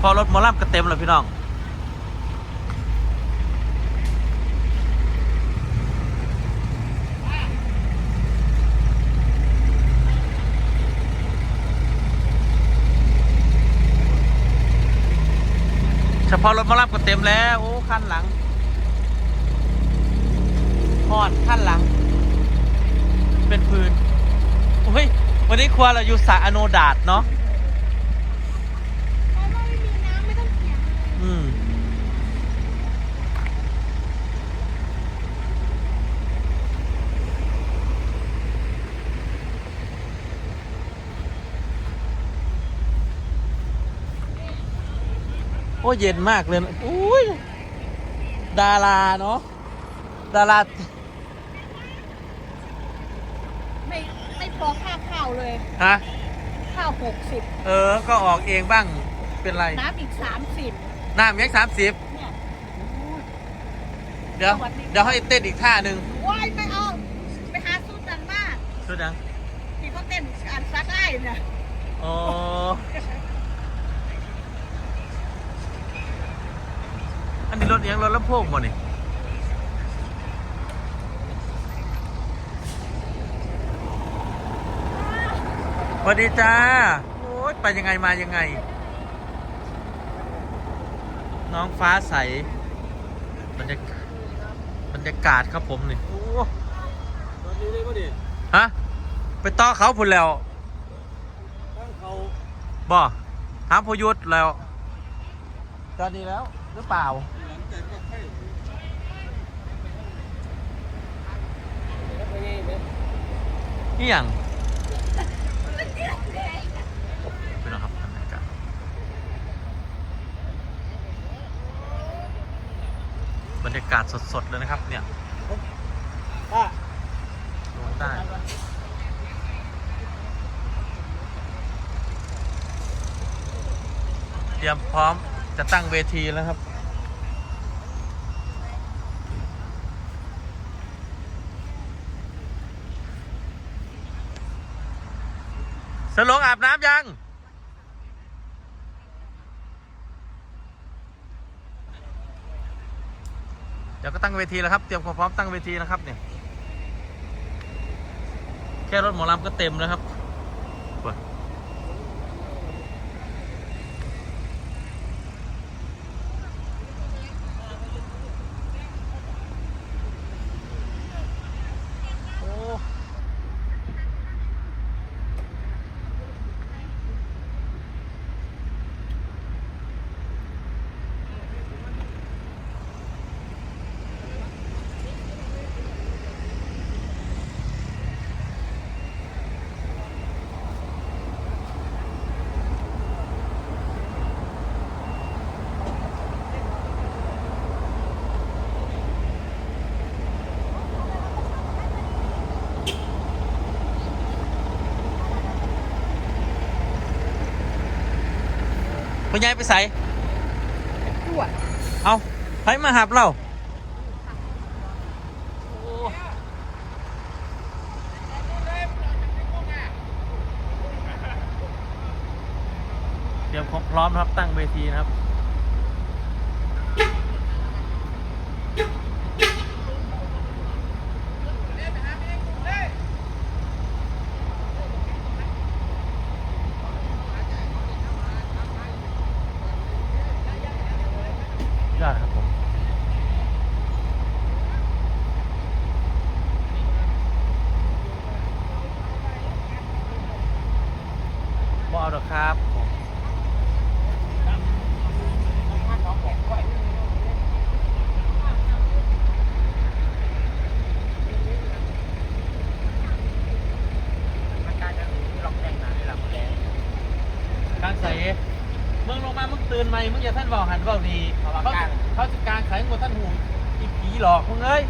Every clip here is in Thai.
พอรถมอลำก็เต็มแล้วพี่น้อง เฉพาะรถหมารับก็เต็มแล้ว โอ้ขั้นหลังหอดขั้นหลัง เป็นพื้นโอ้ยวันนี้ครัวเราอยู่สระอโนดาตเนาะ เพราะว่าไม่มีน้ำไม่ต้องเขียน อืม โอ้เย็นมากเลยนะอุ้ยดาราเนาะดาราไม่ไม่พอค่าข้าวเลยฮะข้าวหกสิบเออ ก็ออกเองบ้างเป็นไรน้ำอีกสามสิบน้ำยังสามสิบเนี่ยเดี๋ยวสวัสดีเดี๋ยวให้เต้นอีกท่าหนึ่งว้ายไม่เอาไปหาสู้ดันมากชุดยังที่เขาเต้นอันซักไอ้เนี่ยอ๋อ นนี้รถเอียงรถลำโพงบ่นี่สวัสดีจ้า โอ้ยไปยังไงมายังไง น้องฟ้าใสบรรยากาศบรรยากาศครับผมนี่โอ้ตอนนี้เลยก็ดิฮะ ไปต่อเขาพุ่นแล้วตั้งเขาบ่ถามพยุทธแล้ว ตอนนี้แล้ว หรือเปล่า นี่อย่างเป็นนครับบรรยากาศบรรยากาศสดๆ เลยนะครับ เนี่ยป้ลงใต้เตรียมพร้อม จะตั้งเวทีแล้วครับ สลงอาบน้ำยังเดี๋ยวก็ตั้งเวทีแล้วครับ เตรียมความพร้อมตั้งเวทีนะครับเนี่ย แค่รถหมอลำก็เต็มแล้วครับ ใหญ่ไปใส่จวดเอาใครมาหับเราเตรียมความพร้อมนะครับตั้งเวทีนะครับ ยอดครับผมบอเอาดอกครับผมกลางใส่มึงลงมามึงตื่นไหมมึงอย่าท่านบอกหันบอกดี เขาเขาจะกลางขายหมดท่านหูอีผีหลอกมึงเอ้ย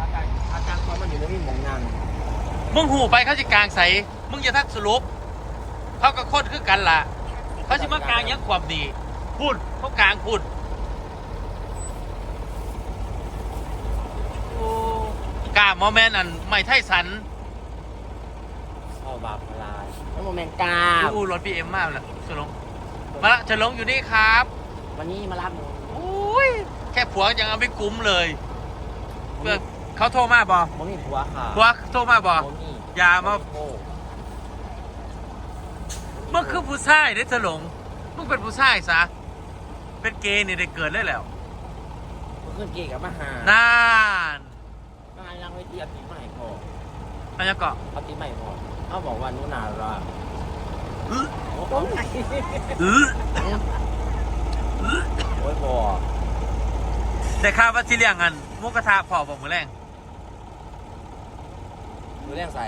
อาการอาการความมันอยู่ในวิ่งมองนางมึงหูไปเขาจะกลางใส่มึงอย่าทักสรุปเขาก็ค้นคือกันล่ะ เขาจะมากลางยังความดีพูดเขากลางพูดโอ้กล้าหมอแมนอันไม่ไทสันเอาบาปลายแล้วโมเมนต์กาดูรถบีเอ็มมากเลยสลงเมาละฉลองอยู่นี่ครับวันนี้มารับหนูอุ้ยแค่ผัวยังเอาไม่กุ้มเลยเพื่อเขาโทรมาบอผมมีผัวค่ะผัวโทรมาบอผมมีอย่ามาโอ้เมื่อคือผู้ชายได้ฉลองมึงเป็นผู้ชายซะเป็นเกย์นี่ได้เกิดได้แล้วผมขึ้นเกย์กับมาหานานมาหายังไม่เตรียมตีใหม่พออันนี้ก็เอาตีใหม่พอเขาบอกว่าหนูนารัก อื้อโอ้ยอื้อโอ้ยพอแต่ข้าวว่าสิเลี้ยงอันหมุกกระทะพอบอกมือแรงหนูเรียกใส่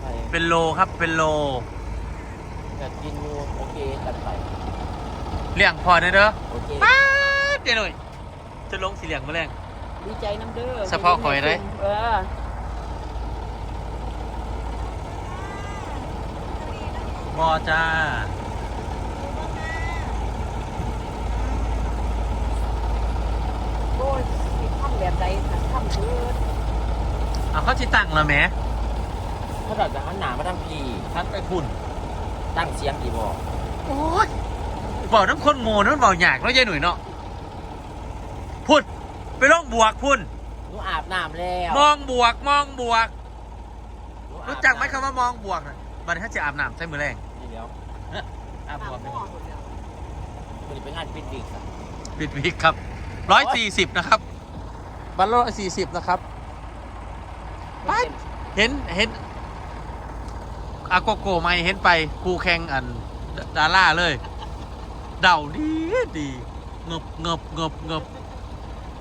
ใส่เป็นโลครับเป็นโลอยากกินอยู่โอเคจัดไปเลี้ยงพอเด้อเด้อโอเคป๊าดเดี๋ยวหน่อยจะลงสิเลี้ยงมือแรงดีใจน้ำเด้อเฉพาะข่อยได้เออ บอจ้าโอ้ยสิทำแบบใดนะทำเพื่อเอาเขาจิตั้งแล้วแหมถ้าเราจะหันหนามาทำพีทันไปคุณตั้งเสียงกี่บอกโอ้ยบอกน้ำคนโง่น้ำบอกหยากเนาะยายหนุ่ยเนาะพูดไปล่องบวกพุ่นหนูอาบน้ำแล้วมองบวกมองบวก หนูอาบรู้จักไหมคำว่ามองบวกน่ะบัดนี้ถ้าจะอาบน้ำใช้มือแรง นี่เดี๋ยวอาบบวกมันจะเป็นงานปิดดิกครับปิดวิกครับร้อยสี่สิบนะครับบัตรร้อยสี่สิบนะครับไปเห็นเห็นอาโกโกไม่เห็นไปคู่แข่งอันดดาร่าเลย เดาดีดีเงบเงบเงบเงบ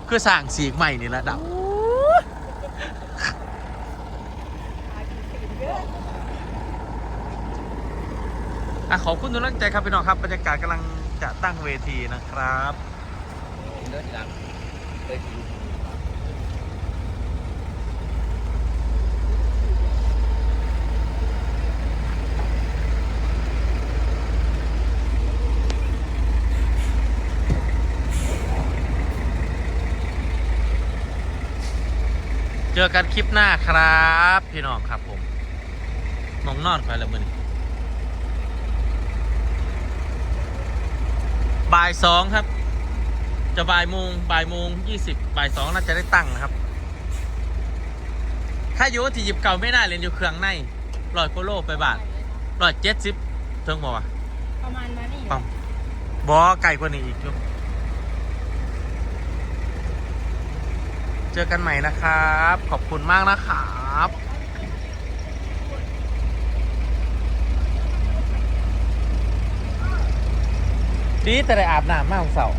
คือสั่งเสียงใหม่นี่แหละเดา อะขอบคุณทุกท่านใจครับพี่น้องครับบรรยากาศกำลังจะตั้งเวทีนะครับเลิกทีหลังเลิกทีจอกันคลิปหน้าครับ พี่น้องครับผมมองนอนไปแล้วมึง บ่ายสองครับ จะบ่ายโมงบ่ายโมงยี่สิบบ่ายสองน่าจะได้ตั้งนะครับ ถ้าอยู่ที่หยิบเก่าไม่น่าเรียนอยู่เครื่องในลอยโคโลไปบาทลอยเจ็ดสิบเทิงบอกว่าประมาณนั้นนี่ปั๊มบอไก่กว่านี้อีกจุเจอกันใหม่นะครับ ขอบคุณมากนะครับ ดีแต่ได้อาบน้ำมากของเสาร์